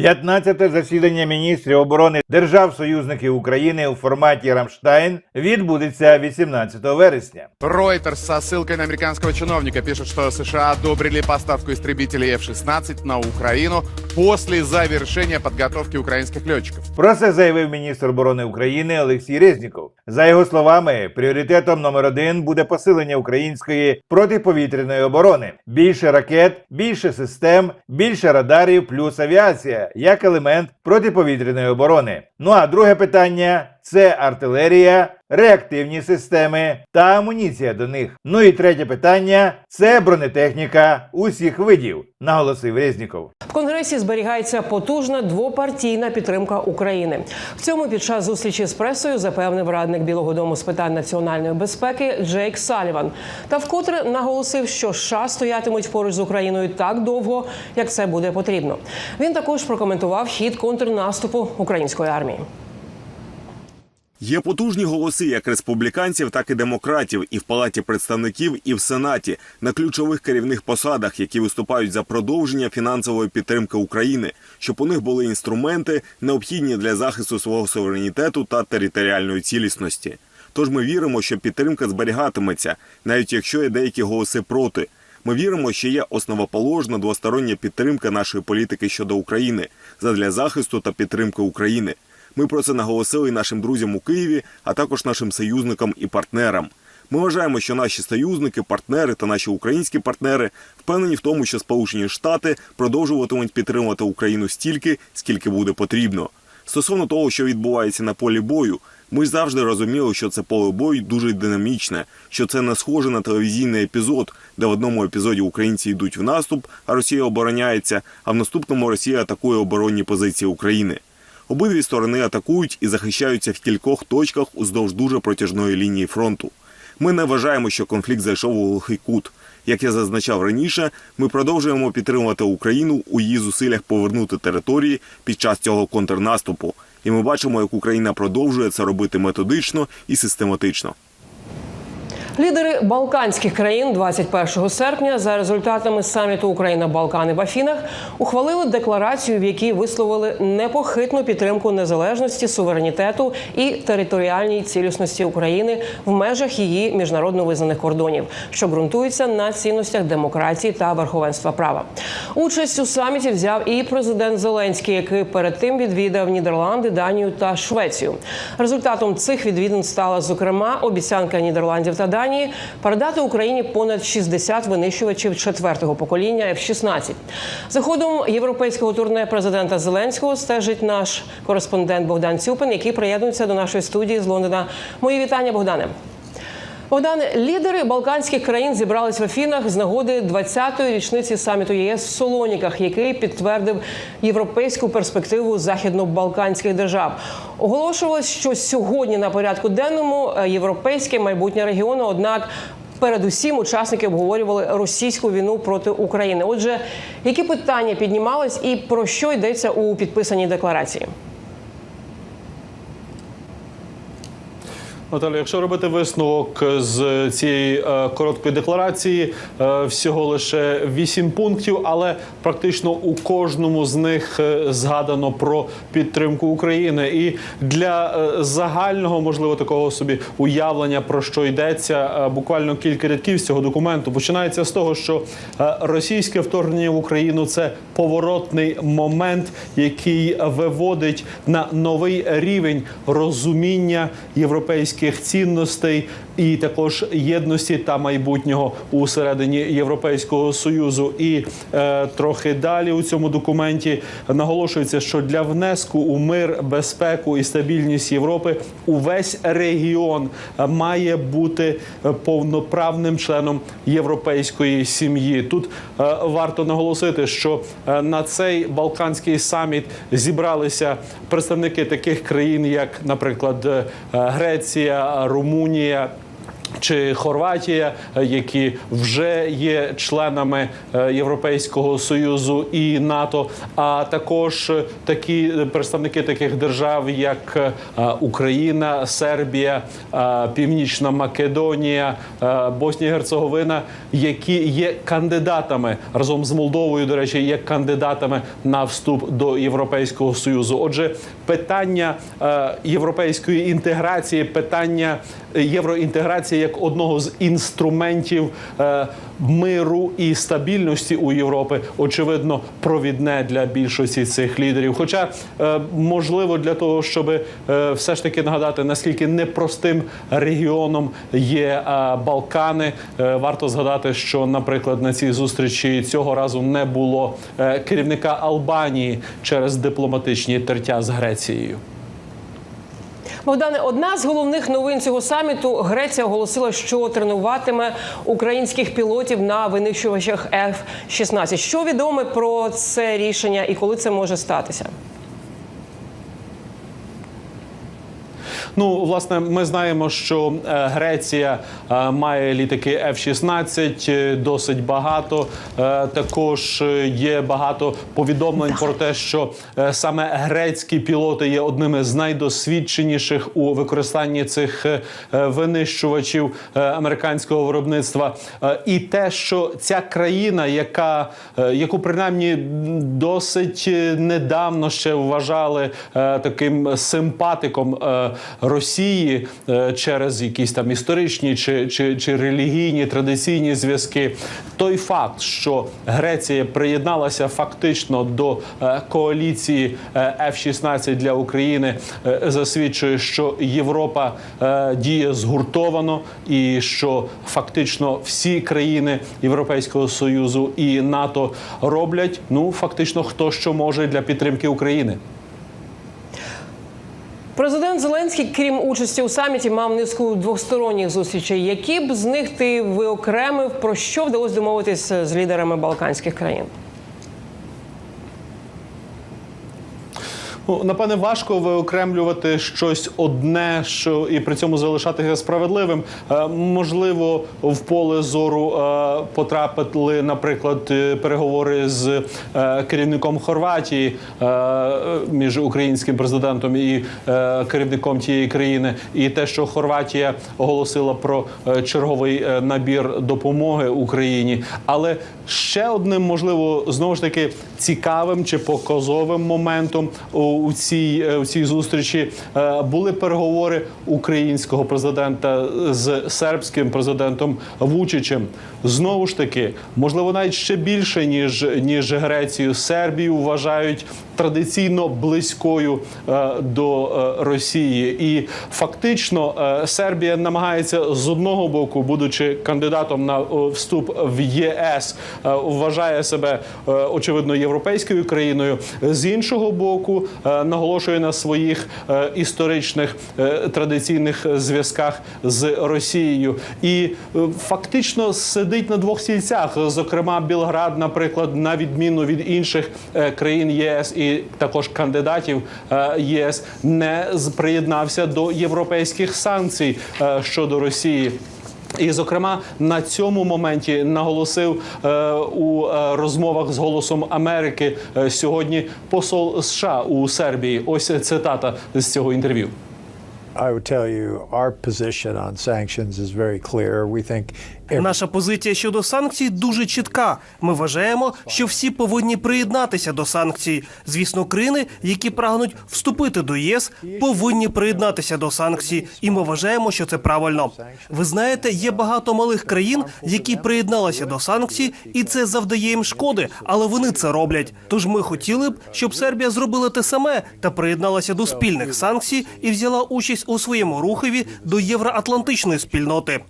15-те засідання міністрів оборони держав-союзників України у форматі Рамштайн відбудеться 18 вересня. Reuters со ссылкой на американского чиновника пишет, что США одобрили поставку истребителей F-16 на Украину после завершения подготовки украинских летчиков. Про це заявив міністр оборони України Олексій Резніков. За його словами, пріоритетом номер один буде посилення української протиповітряної оборони. Більше ракет, більше систем, більше радарів, плюс авіація як елемент протиповітряної оборони. Ну а друге питання це артилерія, реактивні системи та амуніція до них. Ну і третє питання це бронетехніка усіх видів, наголосив Резніков. В конгресі зберігається потужна двопартійна підтримка України. В цьому під час зустрічі з пресою запевнив радник Білого Дому з питань національної безпеки Джейк Саліван. Та вкотре наголосив, що США стоятимуть поруч з Україною так довго, як це буде потрібно. Він також прокоментував хід контрнаступу української армії. Є потужні голоси як республіканців, так і демократів, і в палаті представників, і в сенаті на ключових керівних посадах, які виступають за продовження фінансової підтримки України, щоб у них були інструменти, необхідні для захисту свого суверенітету та територіальної цілісності. Тож ми віримо, що підтримка зберігатиметься, навіть якщо є деякі голоси проти. Ми віримо, що є основоположна двостороння підтримка нашої політики щодо України задля захисту та підтримки України. Ми про це наголосили нашим друзям у Києві, а також нашим союзникам і партнерам. Ми вважаємо, що наші союзники, партнери та наші українські партнери впевнені в тому, що Сполучені Штати продовжуватимуть підтримувати Україну стільки, скільки буде потрібно. Стосовно того, що відбувається на полі бою, ми завжди розуміли, що це поле бою дуже динамічне, що це не схоже на телевізійний епізод, де в одному епізоді українці йдуть в наступ, а Росія обороняється, а в наступному Росія атакує оборонні позиції України. Обидві сторони атакують і захищаються в кількох точках уздовж дуже протяжної лінії фронту. Ми не вважаємо, що конфлікт зайшов у глухий кут. Як я зазначав раніше, ми продовжуємо підтримувати Україну у її зусиллях повернути території під час цього контрнаступу. І ми бачимо, як Україна продовжує це робити методично і систематично. Лідери Балканських країн 21 серпня за результатами саміту Україна Балкани в Афінах ухвалили декларацію, в якій висловили непохитну підтримку незалежності, суверенітету і територіальній цілісності України в межах її міжнародно визнаних кордонів, що ґрунтуються на цінностях демократії та верховенства права. Участь у саміті взяв і президент Зеленський, який перед тим відвідав Нідерланди, Данію та Швецію. Результатом цих відвідин стала зокрема обіцянка Нідерландів та Данії передати Україні понад 60 винищувачів четвертого покоління F-16. За ходом європейського турне президента Зеленського стежить наш кореспондент Богдан Цюпин, який приєднується до нашої студії з Лондона. Мої вітання, Богдане. Богдане, лідери Балканських країн зібрались в Афінах з нагоди 20-ї річниці саміту ЄС в Солоніках, який підтвердив європейську перспективу західно-балканських держав. Оголошувалось, що сьогодні на порядку денному е, європейське майбутнє регіону. Однак передусім учасники обговорювали російську війну проти України. Отже, які питання піднімались і про що йдеться у підписаній декларації? Наталя, якщо робити висновок з цієї е, короткої декларації, е, всього лише вісім пунктів, але практично у кожному з них е, згадано про підтримку України. І для загального, можливо, такого собі уявлення про що йдеться, буквально кілька рядків з цього документу починається з того, що російське вторгнення в Україну це поворотний момент, який виводить на новий рівень розуміння європейських цінностей і також єдності та майбутнього усередині Європейського союзу. І е, трохи далі у цьому документі наголошується, що для внеску у мир, безпеку і стабільність Європи увесь регіон е, має бути е, повноправним членом європейської сім'ї. Тут е, варто наголосити, що е, на цей балканський саміт зібралися представники таких країн, як, наприклад, Греція, Румунія. Чи Хорватія, е, які вже є членами е, Європейського союзу і НАТО, а також е, такі представники таких держав, як Україна, Сербія, Північна Македонія, Боснія Герцеговина, які є кандидатами разом з Молдовою, до речі, є кандидатами на вступ до Європейського союзу. Отже, питання європейської інтеграції, питання євроінтеграції як одного з інструментів е, миру і стабільності у Європи, очевидно, провідне для більшості цих лідерів. Хоча е, можливо для того, щоб е, все ж таки нагадати, наскільки непростим регіоном є Балкани, варто згадати, що, наприклад, на цій зустрічі цього разу не було керівника Албанії через дипломатичні тертя з Грецією. Богдане, одна з головних новин цього саміту Греція оголосила, що тренуватиме українських пілотів на винищувачах F-16. Що відомо про це рішення і коли це може статися? Ну, власне, ми знаємо, що е, Греція е, має літаки F-16 е, досить багато. Також є багато повідомлень про те, що саме грецькі пілоти є одними з найдосвідченіших у використанні цих винищувачів американського виробництва. І те, що ця країна, яка яку принаймні досить недавно ще вважали таким симпатиком Росії е, через якісь там історичні чи, чи, чи релігійні традиційні зв'язки. Той факт, що Греція приєдналася фактично до е, коаліції е, F-16 для України, е, засвідчує, що Європа е, діє згуртовано, і що фактично всі країни Європейського союзу і НАТО роблять ну фактично хто що може для підтримки України. Президент Зеленський, крім участі у саміті, мав низку двосторонніх зустрічей. Які б з них ти виокремив про що вдалося домовитись з лідерами Балканських країн? Ну, напевне, важко виокремлювати щось одне, що і при цьому залишатися справедливим. Е, можливо, в поле зору е, потрапили, наприклад, е, переговори з е, керівником Хорватії е, між українським президентом і е, керівником тієї країни, і те, що Хорватія оголосила про е, черговий е, набір допомоги Україні. Але ще одним, можливо, знову ж таки цікавим чи показовим моментом у, у цій е, у цій зустрічі е, були переговори українського президента з сербським президентом Вучичем. Знову ж таки, можливо, навіть ще більше ніж ніж Грецію. Сербію вважають традиційно близькою е, до Росії, і фактично Сербія намагається з одного боку, будучи кандидатом на вступ в ЄС, вважає себе очевидно європейською країною. З іншого боку, наголошує на своїх е, історичних е, традиційних зв'язках з Росією, і е, фактично сидить на двох стільцях. Зокрема, Білград, наприклад, на відміну від інших е, країн ЄС і також кандидатів е, ЄС, не приєднався до європейських санкцій е, щодо Росії. І, зокрема, на цьому моменті наголосив е, у е, розмовах з голосом Америки е, сьогодні посол США у Сербії. Ось цитата з цього інтерв'ю. I would tell you our position on sanctions is very clear. We think Наша позиція щодо санкцій дуже чітка. Ми вважаємо, що всі повинні приєднатися до санкцій. Звісно, країни, які прагнуть вступити до ЄС, повинні приєднатися до санкцій, і ми вважаємо, що це правильно. Ви знаєте, є багато малих країн, які приєдналися до санкцій, і це завдає їм шкоди, але вони це роблять. Тож ми хотіли б, щоб Сербія зробила те саме та приєдналася до спільних санкцій і взяла участь у своєму рухові до євроатлантичної спільноти.